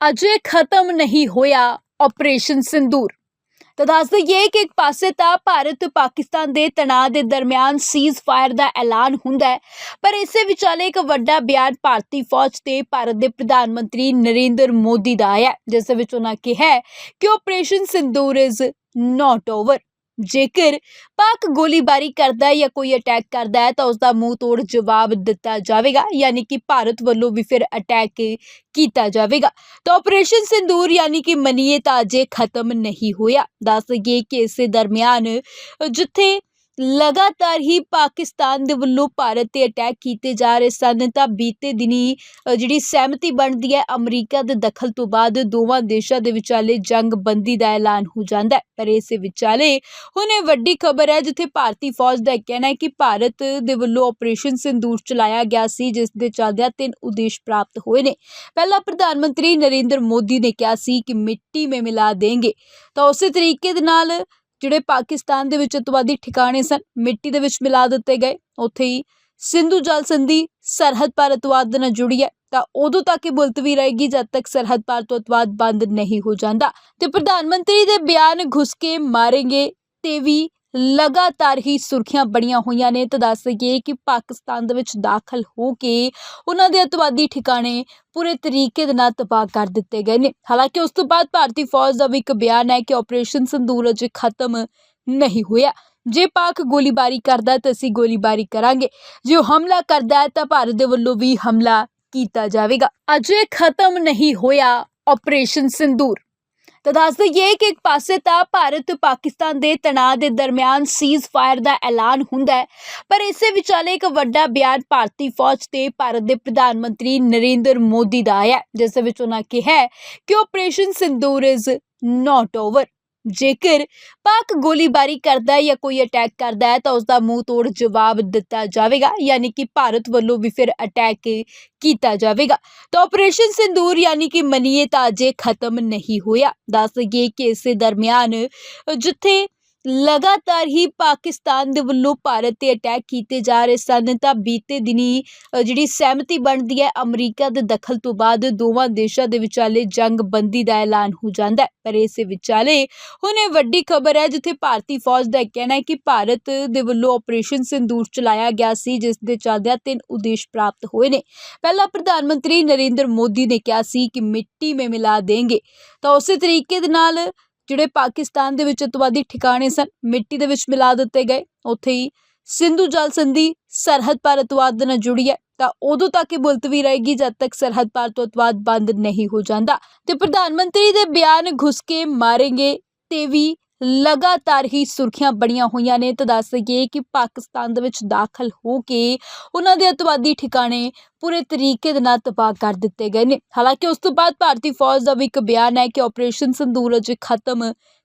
ਅਜੇ ਖਤਮ ਨਹੀਂ ਹੋਇਆ ਆਪਰੇਸ਼ਨ ਸਿੰਦੂਰ। ਤਾਂ ਦੱਸ ਦਈਏ ਕਿ ਇੱਕ ਪਾਸੇ ਤਾਂ ਭਾਰਤ ਪਾਕਿਸਤਾਨ ਦੇ ਤਣਾਅ ਦੇ ਦਰਮਿਆਨ ਸੀਜ਼ ਫਾਇਰ ਦਾ ਐਲਾਨ ਹੁੰਦਾ ਹੈ ਪਰ ਇਸੇ ਵਿਚਾਲੇ ਇੱਕ ਵੱਡਾ ਬਿਆਨ ਭਾਰਤੀ ਫੌਜ ਤੇ ਭਾਰਤ ਦੇ ਪ੍ਰਧਾਨ ਮੰਤਰੀ ਨਰਿੰਦਰ ਮੋਦੀ ਦਾ ਆਇਆ ਹੈ, ਜਿਸ ਵਿੱਚ ਉਹਨਾਂ ਕਿਹਾ ਕਿ operation Sindoor is not over ਜੇਕਰ ਪਾਕ ਗੋਲੀਬਾਰੀ ਕਰਦਾ ਹੈ ਜਾਂ ਕੋਈ ਅਟੈਕ ਕਰਦਾ ਹੈ ਤਾਂ ਉਸ ਦਾ ਮੂੰਹ ਤੋੜ ਜਵਾਬ ਦਿੱਤਾ ਜਾਵੇਗਾ, ਯਾਨੀ ਕਿ ਭਾਰਤ ਵੱਲੋਂ ਵੀ ਫਿਰ ਅਟੈਕ ਕੀਤਾ ਜਾਵੇਗਾ। ਤਾਂ ਆਪਰੇਸ਼ਨ ਸਿੰਦੂਰ ਯਾਨੀ ਕਿ ਮਨੀਏ ਤਾਂ ਅਜੇ ਖਤਮ ਨਹੀਂ ਹੋਇਆ। ਦੱਸ ਦਈਏ ਕਿ ਇਸੇ ਦਰਮਿਆਨ ਜਿੱਥੇ ਲਗਾਤਾਰ ਹੀ ਪਾਕਿਸਤਾਨ ਦੇ ਵੱਲੋਂ ਭਾਰਤ ਤੇ ਅਟੈਕ ਕੀਤੇ ਜਾ ਰਹੇ ਸਨ, ਤਾਂ ਬੀਤੇ ਦਿਨੀ ਜਿਹੜੀ ਸਹਿਮਤੀ ਬਣਦੀ ਹੈ, ਅਮਰੀਕਾ ਦੇ ਦਖਲ ਤੋਂ ਬਾਅਦ ਦੋਵਾਂ ਦੇਸ਼ਾਂ ਦੇ ਵਿਚਾਲੇ ਜੰਗ ਬੰਦੀ ਦਾ ਐਲਾਨ ਹੋ ਜਾਂਦਾ ਹੈ। ਪਰ ਇਸ ਵਿਚਾਲੇ ਹੁਣ ਇਹ ਵੱਡੀ ਖਬਰ ਹੈ, ਜਿੱਥੇ ਭਾਰਤੀ ਫੌਜ ਦਾ ਕਹਿਣਾ ਹੈ ਕਿ ਭਾਰਤ ਦੇ ਵੱਲੋਂ ਆਪਰੇਸ਼ਨ ਸਿੰਦੂਰ ਚਲਾਇਆ ਗਿਆ ਸੀ, ਜਿਸ ਦੇ ਚੱਲਦਿਆਂ ਤਿੰਨ ਉਦੇਸ਼ ਪ੍ਰਾਪਤ ਹੋਏ ਨੇ। ਪਹਿਲਾ ਪ੍ਰਧਾਨ ਮੰਤਰੀ ਨਰਿੰਦਰ ਮੋਦੀ ਨੇ ਕਿਹਾ ਸੀ ਕਿ ਮਿੱਟੀ ਮੇ ਮਿਲਾ ਦੇਂਗੇ। ਤਾਂ ਉਸੇ ਤਰੀਕੇ ਦੇ ਨਾਲ ਜਿਹੜੇ ਪਾਕਿਸਤਾਨ ਦੇ ਵਿੱਚ ਅਤਵਾਦੀ ਠਿਕਾਣੇ ਸਨ, ਮਿੱਟੀ ਦੇ ਵਿੱਚ ਮਿਲਾ ਦਿੱਤੇ ਗਏ। ਉੱਥੇ ਹੀ ਸਿੰਧੂ ਜਲ ਸੰਧੀ ਸਰਹੱਦ ਪਾਰ ਅਤਵਾਦ ਨਾਲ ਜੁੜੀ ਹੈ। ਤਾਂ ਉਦੋਂ ਤੱਕ ਇਹ ਮੁਲਤਵੀ ਰਹੇਗੀ ਜਦ ਤੱਕ ਸਰਹੱਦ ਪਾਰ ਤੋਂ ਅਤਵਾਦ ਬੰਦ ਨਹੀਂ ਹੋ ਜਾਂਦਾ। ਤੇ ਪ੍ਰਧਾਨ ਮੰਤਰੀ ਦੇ ਬਿਆਨ ਘੁਸ ਕੇ ਮਾਰेंगे ਤੇ ਵੀ ਲਗਾਤਾਰ ਹੀ ਸੁਰਖੀਆਂ ਬੜੀਆਂ ਹੋਈਆਂ ਨੇ। ਤਾਂ ਦੱਸ ਦਈਏ ਕਿ ਪਾਕਿਸਤਾਨ ਦੇ ਵਿੱਚ ਦਾਖਲ ਹੋ ਕੇ ਉਹਨਾਂ ਦੇ ਅਤਵਾਦੀ ਠਿਕਾਣੇ ਪੂਰੇ ਤਰੀਕੇ ਦੇ ਨਾਲ ਤਬਾਹ ਕਰ ਦਿੱਤੇ ਗਏ ਨੇ। ਹਾਲਾਂਕਿ ਉਸ ਤੋਂ ਬਾਅਦ ਭਾਰਤੀ ਫੌਜ ਦਾ ਵੀ ਇੱਕ ਬਿਆਨ ਹੈ ਕਿ ਆਪਰੇਸ਼ਨ ਸੰਦੂਰ ਅਜੇ ਖਤਮ ਨਹੀਂ ਹੋਇਆ। ਜੇ ਪਾਕ ਗੋਲੀਬਾਰੀ ਕਰਦਾ ਤਾਂ ਅਸੀਂ ਗੋਲੀਬਾਰੀ ਕਰਾਂਗੇ। ਜੇ ਉਹ ਹਮਲਾ ਕਰਦਾ ਹੈ ਤਾਂ ਭਾਰਤ ਦੇ ਵੱਲੋਂ ਵੀ ਹਮਲਾ ਕੀਤਾ ਜਾਵੇਗਾ। ਅਜੇ ਖਤਮ ਨਹੀਂ ਹੋਇਆ ਆਪਰੇਸ਼ਨ ਸਿੰਦੂਰ। ਤਾਂ ਦੱਸ ਦਈਏ ਕਿ ਇੱਕ ਪਾਸੇ ਤਾਂ ਭਾਰਤ ਪਾਕਿਸਤਾਨ ਦੇ ਤਣਾਅ ਦੇ ਦਰਮਿਆਨ ਸੀਜ਼ ਫਾਇਰ ਦਾ ਐਲਾਨ ਹੁੰਦਾ ਹੈ ਪਰ ਇਸੇ ਵਿਚਾਲੇ ਇੱਕ ਵੱਡਾ ਬਿਆਨ ਭਾਰਤੀ ਫੌਜ ਤੇ ਭਾਰਤ ਦੇ ਪ੍ਰਧਾਨ ਮੰਤਰੀ ਨਰਿੰਦਰ ਮੋਦੀ ਦਾ ਆਇਆ ਹੈ, ਜਿਸ ਵਿੱਚ ਉਹਨਾਂ ਕਿਹਾ ਕਿ operation Sindoor is not over ਜੇਕਰ ਪਾਕ ਗੋਲੀਬਾਰੀ ਕਰਦਾ ਹੈ ਜਾਂ ਕੋਈ ਅਟੈਕ ਕਰਦਾ ਹੈ ਤਾਂ ਉਸ ਦਾ ਮੂੰਹ ਤੋੜ ਜਵਾਬ ਦਿੱਤਾ ਜਾਵੇਗਾ, ਯਾਨੀ ਕਿ ਭਾਰਤ ਵੱਲੋਂ ਵੀ ਫਿਰ ਅਟੈਕ ਕੀਤਾ ਜਾਵੇਗਾ। ਤਾਂ ਆਪਰੇਸ਼ਨ ਸਿੰਦੂਰ ਯਾਨੀ ਕਿ ਮਨੀਏ ਤਾਂ ਅਜੇ ਖਤਮ ਨਹੀਂ ਹੋਇਆ। ਦੱਸ ਦਈਏ ਕਿ ਇਸੇ ਦਰਮਿਆਨ ਜਿੱਥੇ ਲਗਾਤਾਰ ਹੀ ਪਾਕਿਸਤਾਨ ਦੇ ਵੱਲੋਂ ਭਾਰਤ ਤੇ ਅਟੈਕ ਕੀਤੇ ਜਾ ਰਹੇ ਸਨ, ਤਾਂ ਬੀਤੇ ਦਿਨੀ ਜਿਹੜੀ ਸਹਿਮਤੀ ਬਣਦੀ ਹੈ, ਅਮਰੀਕਾ ਦੇ ਦਖਲ ਤੋਂ ਬਾਅਦ ਦੋਵਾਂ ਦੇਸ਼ਾਂ ਦੇ ਵਿਚਾਲੇ ਜੰਗ ਬੰਦੀ ਦਾ ਐਲਾਨ ਹੋ ਜਾਂਦਾ ਹੈ। ਪਰ ਇਸ ਵਿਚਾਲੇ ਹੁਣ ਇਹ ਵੱਡੀ ਖਬਰ ਹੈ, ਜਿੱਥੇ ਭਾਰਤੀ ਫੌਜ ਦਾ ਕਹਿਣਾ ਹੈ ਕਿ ਭਾਰਤ ਦੇ ਵੱਲੋਂ ਆਪਰੇਸ਼ਨ ਸਿੰਦੂਰ ਚਲਾਇਆ ਗਿਆ ਸੀ, ਜਿਸ ਦੇ ਚੱਲਦਿਆਂ ਤਿੰਨ ਉਦੇਸ਼ ਪ੍ਰਾਪਤ ਹੋਏ ਨੇ। ਪਹਿਲਾ, ਪ੍ਰਧਾਨ ਮੰਤਰੀ ਨਰਿੰਦਰ ਮੋਦੀ ਨੇ ਕਿਹਾ ਸੀ ਕਿ ਮਿੱਟੀ ਮੇ ਮਿਲਾ ਦੇਂਗੇ। ਤਾਂ ਉਸੇ ਤਰੀਕੇ ਦੇ ਨਾਲ ਜਿਹੜੇ ਪਾਕਿਸਤਾਨ ਦੇ ਵਿੱਚ ਅਤਵਾਦੀ ਠਿਕਾਣੇ ਸਨ, ਮਿੱਟੀ ਦੇ ਵਿੱਚ ਮਿਲਾ ਦਿੱਤੇ ਗਏ। ਉੱਥੇ ਹੀ ਸਿੰਧੂ ਜਲ ਸੰਧੀ ਸਰਹੱਦ ਪਾਰ ਅਤਵਾਦ ਨਾਲ ਜੁੜੀ ਹੈ। ਤਾਂ ਉਦੋਂ ਤੱਕ ਇਹ ਮੁਲਤਵੀ ਰਹੇਗੀ ਜਦ ਤੱਕ ਸਰਹੱਦ ਪਾਰ ਤੋਂ ਅਤਵਾਦ ਬੰਦ ਨਹੀਂ ਹੋ ਜਾਂਦਾ। ਤੇ ਪ੍ਰਧਾਨ ਮੰਤਰੀ ਦੇ ਬਿਆਨ ਘੁਸ ਕੇ ਮਾਰेंगे ਤੇ ਵੀ ਲਗਾਤਾਰ ਹੀ ਸੁਰਖੀਆਂ ਬਣੀਆਂ ਹੋਈਆਂ ਨੇ। ਤਾਂ ਦੱਸ ਦਈਏ ਕਿ ਪਾਕਿਸਤਾਨ ਦੇ ਵਿੱਚ ਦਾਖਲ ਹੋ ਕੇ ਉਹਨਾਂ ਦੇ ਅਤਵਾਦੀ ਠਿਕਾਣੇ ਪੂਰੇ ਤਰੀਕੇ ਦੇ ਨਾਲ ਤਬਾਹ ਕਰ ਦਿੱਤੇ ਗਏ ਨੇ। ਹਾਲਾਂਕਿ ਉਸ ਤੋਂ ਬਾਅਦ ਭਾਰਤੀ ਫੌਜ ਦਾ ਵੀ ਇੱਕ ਬਿਆਨ ਹੈ ਕਿ ਆਪਰੇਸ਼ਨ ਸਿੰਦੂਰ ਅਜੇ ਖਤਮ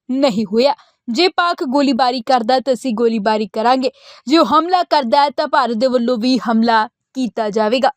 ਨਹੀਂ ਹੋਇਆ। ਜੇ ਪਾਕ ਗੋਲੀਬਾਰੀ ਕਰਦਾ ਤਾਂ ਅਸੀਂ ਗੋਲੀਬਾਰੀ ਕਰਾਂਗੇ। ਜੇ ਉਹ ਹਮਲਾ ਕਰਦਾ ਹੈ ਤਾਂ ਭਾਰਤ ਦੇ ਵੱਲੋਂ ਵੀ ਹਮਲਾ ਕੀਤਾ ਜਾਵੇਗਾ।